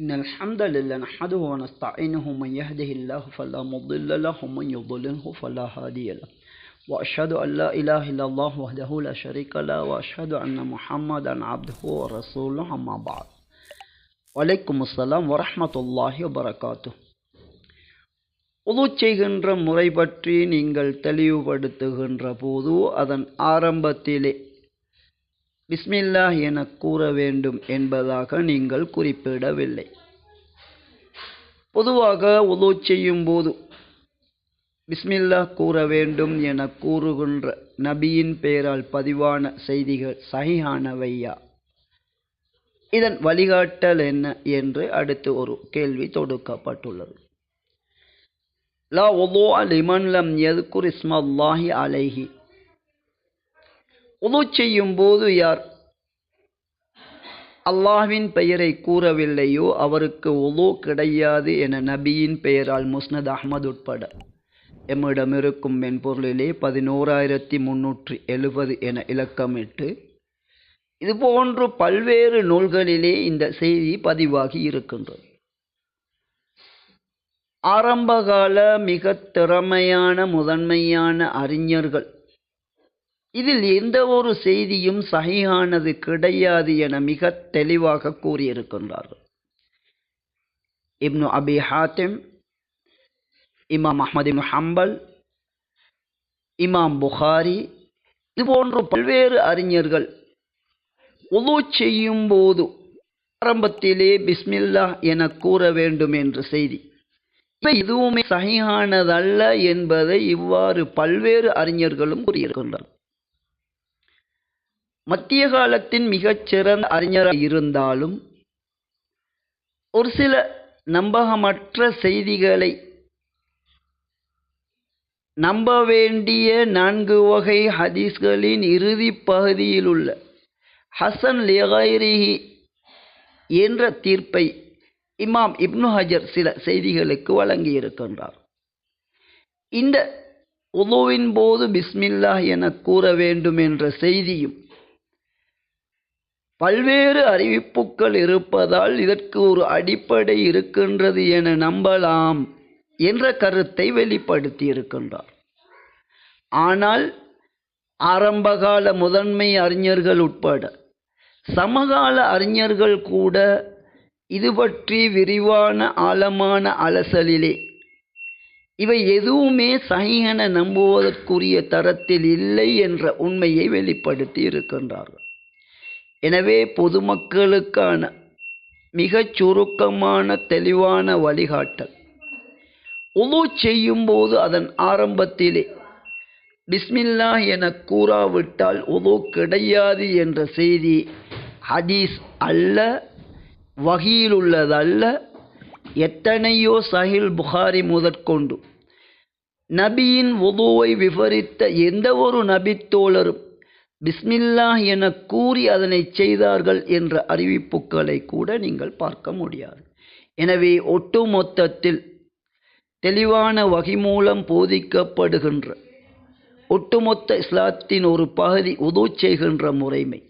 إن الحمد لله نحمده ونستعينه من يهده الله فلا مضل له ومن يضلله فلا هادي له. وأشهد أن لا إله إلا الله وحده لا شريك له وأشهد أن محمدا عبده ورسوله أما بعد. وعليكم வலைக்கும் அஸ்லாம் வரமத்துல்லாஹி வரகாத்து உது செய்கின்ற முறை பற்றி நீங்கள் தெளிவுபடுத்துகின்ற போது அதன் ஆரம்பத்திலே பிஸ்மில்லா என கூற வேண்டும் என்பதாக நீங்கள் குறிப்பிடவில்லை. பொதுவாக உது செய்யும் போது பிஸ்மில்லா கூற வேண்டும் என கூறுகின்ற நபியின் பெயரால் பதிவான செய்திகள் சகிஹானவையா இதன் வழிகாட்டல் என்ன என்று அடுத்து ஒரு கேள்வி தொடுக்கப்பட்டுள்ளது. லா உது லிமன் லம் எதுக்குர் இஸ்மல்லாஹி அலைஹி. உது செய்யும் போது யார்? அல்லாஹ்வின் பெயரை கூறவில்லையோ அவருக்கு உது கிடையாது என நபியின் பெயரால் முஸ்னத் அஹ்மது உட்பட. எம்மிடம் இருக்கும் மென்பொருளிலே பதினோராயிரத்தி முன்னூற்றி எழுபது என இலக்கமிட்டு இதுபோன்று பல்வேறு நூல்களிலே இந்த செய்தி பதிவாகி இருக்கின்றது. ஆரம்பகால மிக திறமையான முதன்மையான அறிஞர்கள் இதில் எந்த ஒரு செய்தியும் சகியானது கிடையாது என மிக தெளிவாக கூறியிருக்கின்றார்கள். இப்னு அபி ஹாத்திம் இமாம் அஹமது இப்னு ஹம்பல் இமாம் புகாரி இதுபோன்று பல்வேறு அறிஞர்கள் உது செய்யும் போது ஆரம்பத்திலே பிஸ்மில்லா என கூற வேண்டும் என்ற செய்தி. இவை எதுவுமே சகியானதல்ல என்பதை இவ்வாறு பல்வேறு அறிஞர்களும் கூறியிருக்கின்றனர். மத்திய காலத்தின் மிகச்சிறந்த அறிஞராக இருந்தாலும் ஒரு சில நம்பகமற்ற செய்திகளை நம்ப வேண்டிய நான்கு வகை ஹதீஸ்களின் இறுதி பகுதியில் உள்ள ஹசன் லிகைரிஹி என்ற தீர்ப்பை இமாம் இப்னு ஹஜர் சில செய்திகளுக்கு வழங்கியிருக்கின்றார். இந்த உதுவின் போது பிஸ்மில்லா என கூற வேண்டும் என்ற செய்தியும் பல்வேறு அறிவிப்புகள் இருப்பதால் இதற்கு ஒரு அடிப்படை இருக்கின்றது என நம்பலாம் என்ற கருத்தை வெளிப்படுத்தி இருக்கின்றார் ஆனால் ஆரம்பகால முதன்மை அறிஞர்கள் உட்பட சமகால அறிஞர்கள் கூட இது பற்றி விரிவான ஆழமான அலசலிலே இவை எதுவுமே சகியென நம்புவதற்குரிய தரத்தில் இல்லை என்ற உண்மையை வெளிப்படுத்தி இருக்கின்றார்கள் எனவே பொதுமக்களுக்கான மிகச் சுருக்கமான தெளிவான வழிகாட்டல். உது செய்யும்போது அதன் ஆரம்பத்திலே பிஸ்மில்லா என கூறாவிட்டால் உது கிடையாது என்ற செய்தி ஹதீஸ் அல்ல வகையில் உள்ளதல்ல எத்தனையோ சஹில் புகாரி முதற்கொண்டு. நபியின் உதுவை விவரித்த எந்த ஒரு நபித்தோழரும் பிஸ்மில்லா என கூறி அதனை செய்தார்கள் என்ற அறிவிப்புகளை கூட நீங்கள் பார்க்க முடியாது. எனவே ஒட்டுமொத்தத்தில் தெளிவான வகை மூலம் போதிக்கப்படுகின்ற ஒட்டுமொத்த இஸ்லாத்தின் ஒரு பகுதி உதவு செய்கின்ற முறைமை.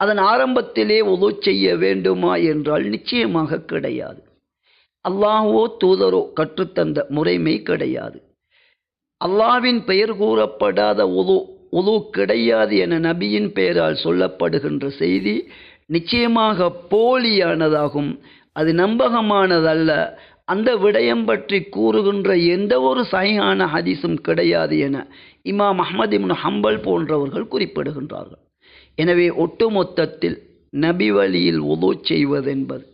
அதன் ஆரம்பத்திலே உதவு செய்ய வேண்டுமா என்றால் நிச்சயமாக கிடையாது. அல்லாஹோ தூதரோ கற்றுத்தந்த முறைமை கிடையாது. அல்லாவின் பெயர் கூறப்படாத உதோ உது கிடையாது என நபியின் பெயரால் சொல்லப்படுகின்ற செய்தி நிச்சயமாக போலியானதாகும். அது நம்பகமானதல்ல. அந்த விடயம் பற்றி கூறுகின்ற எந்த ஒரு சகையான ஹதீஸும் கிடையாது என இமாம் அஹமது இப்னு ஹம்பல் போன்றவர்கள் குறிப்பிடுகின்றார்கள். எனவே ஒட்டுமொத்தத்தில் நபி வழியில் உது செய்வதென்பது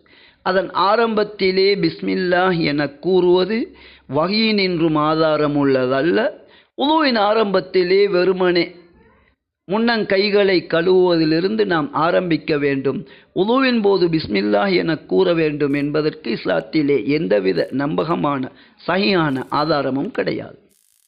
அதன் ஆரம்பத்திலே பிஸ்மில்லா என கூறுவது வகையினின்றும் ஆதாரம் உள்ளதல்ல உழுவின் ஆரம்பத்திலே வெறுமனே முன்னங்கைகளை கழுவுவதிலிருந்து நாம் ஆரம்பிக்க வேண்டும். உழுவின் போது பிஸ்மில்லா என கூற வேண்டும் என்பதற்கு இஸ்லாத்திலே எந்தவித நம்பகமான சகியான ஆதாரமும் கிடையாது.